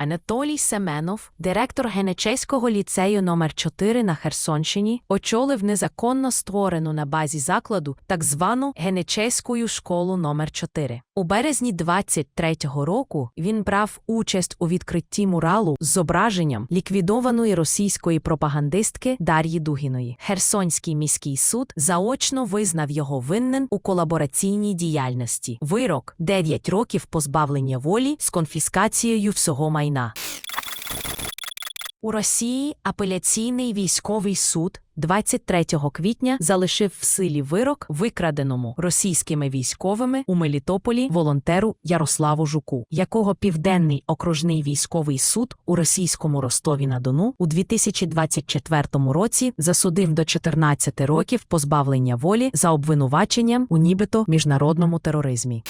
Анатолій Семенов, директор Генечеського ліцею номер 4 на Херсонщині, очолив незаконно створену на базі закладу так звану Генечеську школу номер 4 У березні 23-го року він брав участь у відкритті муралу з зображенням ліквідованої російської пропагандистки Дар'ї Дугіної. Херсонський міський суд заочно визнав його винним у колабораційній діяльності. Вирок 9 років позбавлення волі з конфіскацією всього майна. У Росії апеляційний військовий суд 23 квітня залишив в силі вирок викраденому російськими військовими у Мелітополі волонтеру Ярославу Жуку, якого Південний окружний військовий суд у російському Ростові на Дону у 2024 році засудив до 14 років позбавлення волі за обвинуваченням у нібито міжнародному тероризмі.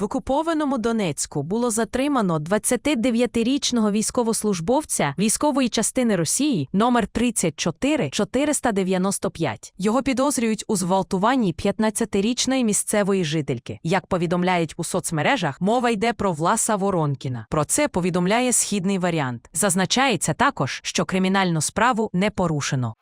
В окупованому Донецьку було затримано 29-річного військовослужбовця військової частини Росії номер 34 495. Його підозрюють у зґвалтуванні 15-річної місцевої жительки. Як повідомляють у соцмережах, мова йде про Власа Воронкіна. Про це повідомляє східний варіант. Зазначається також, що кримінальну справу не порушено.